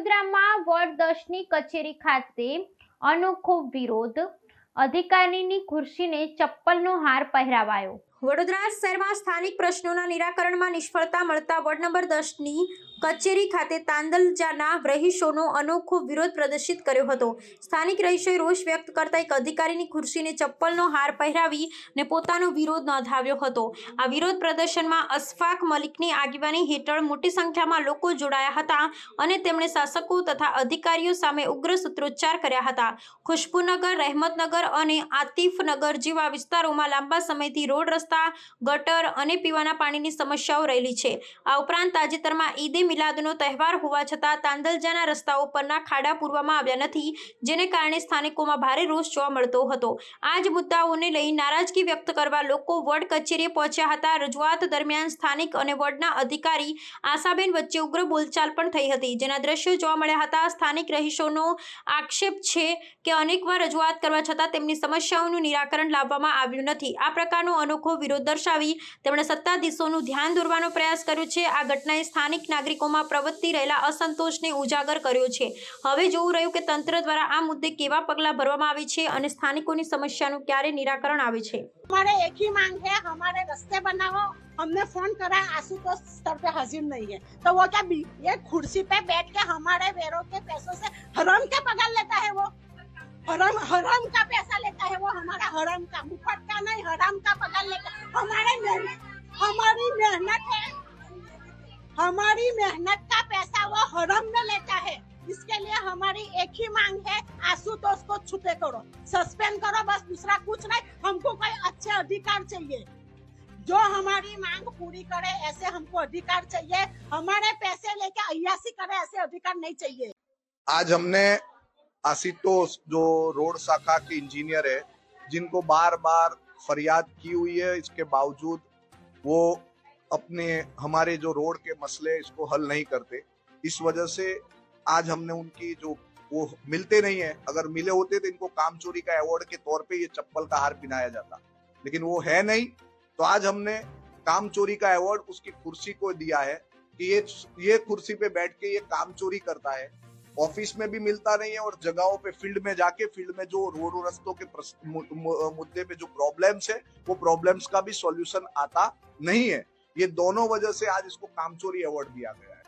વડોદરામાં વોર્ડ દસની કચેરી ખાતે અનોખો વિરોધ. અધિકારીની ખુરશીને ચપ્પલનો હાર પહેરાવાયો. વડોદરા શહેરમાં સ્થાનિક પ્રશ્નોના નિરાકરણમાં નિષ્ફળતા મળતા વોર્ડ નંબર દસની કચેરી ખાતે તાંદલજાના રહીશોનો અનોખો વિરોધ પ્રદર્શિત કર્યો હતો. સ્થાનિક રહીશોએ રોષ વ્યક્ત કરતા એક અધિકારીની ખુરશીને ચપ્પલનો હાર પહેરાવી ને પોતાનો વિરોધ નોંધાવ્યો હતો. આ વિરોધ પ્રદર્શનમાં અશફાક મલિકની આગેવાની હેઠળ મોટી સંખ્યામાં લોકો જોડાયા હતા અને તેમણે શાસકો તથા અધિકારીઓ સામે ઉગ્ર સૂત્રોચ્ચાર કર્યા હતા. ખુશ્બુનગર, રહેમતનગર અને આતિફનગર જેવા વિસ્તારોમાં લાંબા સમયથી રોડ રસ્તા ગટર અને પીવાના પાણીની સમસ્યાઓ રહેલી છે. આ ઉપરાંત તાજેતરમાં ઈદે મિલાદનો તહેવાર હોવા છતાં તાંદલજાના રસ્તાઓ પરના ખાડા પૂરવામાં આવ્યા નથી, જેને કારણે સ્થાનિકોમાં ભારે રોષ જોવા મળતો હતો. આ જ મુદ્દાઓને લઈ નારાજગી વ્યક્ત કરવા લોકો વોર્ડ કચેરીએ પહોંચ્યા હતા. રજૂઆત દરમિયાન સ્થાનિક અને વોર્ડના અધિકારી આશાબેન વચ્ચે ઉગ્ર બોલચાલ પણ થઈ હતી. જેના દ્રશ્યો જોવા મળ્યા હતા, સ્થાનિક રહીશોનો આક્ષેપ છે કે અનેકવાર રજૂઆત કરવા છતાં તેમની સમસ્યાઓનું નિરાકરણ લાવવામાં આવ્યું નથી. આ પ્રકારનો અનોખો વિરોધ દર્શાવી તેમણે સત્તાધીશોનું ધ્યાન દોરવાનો પ્રયાસ કર્યો છે આ ઘટનાએ સ્થાનિક નાગરિકોમાં પ્રવર્તી રહેલા અસંતોષને ઉજાગર કર્યો છે હવે જોવું રહ્યું કે તંત્ર દ્વારા આ મુદ્દે કેવા પગલાં ભરવામાં આવે છે અને સ્થાનિકોની સમસ્યાનું ક્યારે નિરાકરણ આવે છે हमारे एक ही मांग है हमारे रास्ते बनाओ हमने फोन करा आशुतोष स्तर पे हाजिर नहीं है तो वो क्या बी- ये कुर्सी पे बैठ के हमारे वेरों के पैसों से हराम के पगार लेता है वो हराम हराम का पैसा लेता है वो हमारा हराम का मुफ़्त का नहीं हराम का पगार लेता हमारे मेहनत हमारी मेहनत है हमारी मेहनत का पैसा वो हराम में लेता है इसके लिए हमारी एक ही मांग है आशुतोष को छुटे करो सस्पेंड करो बस दूसरा कुछ नहीं हमको कोई अच्छे अधिकार चाहिए जो हमारी मांग पूरी करे ऐसे हमको अधिकार चाहिए हमारे पैसे लेके अयासी करे ऐसे अधिकार नहीं चाहिए आज हमने आशुतोष, जो रोड शाखा के इंजीनियर है जिनको बार बार फरियाद की हुई है, इसके बावजूद वो अपने, हमारे जो रोड के मसले इसको हल नहीं करते। इस वजह से आज हमने उनकी जो, वो मिलते नहीं है। अगर मिले होते तो इनको काम चोरी का अवार्ड के तौर पे ये चप्पल का हार पहनाया जाता। लेकिन वो है नहीं। तो आज हमने काम चोरी का अवार्ड उसकी कुर्सी को दिया है कि ये ये कुर्सी पे बैठ के ये काम चोरी करता है। ऑफ़िस में भी मिलता नहीं है और जगहों पे, फ़ील्ड में जाके, फ़ील्ड में जो रोड रस्तों के मुद्दे पे जो प्रॉब्लम्स है, वो प्रॉब्लम्स का भी सॉल्यूशन आता नहीं है। ये दोनों वजह से आज इसको कामचोरी अवार्ड दिया गया है।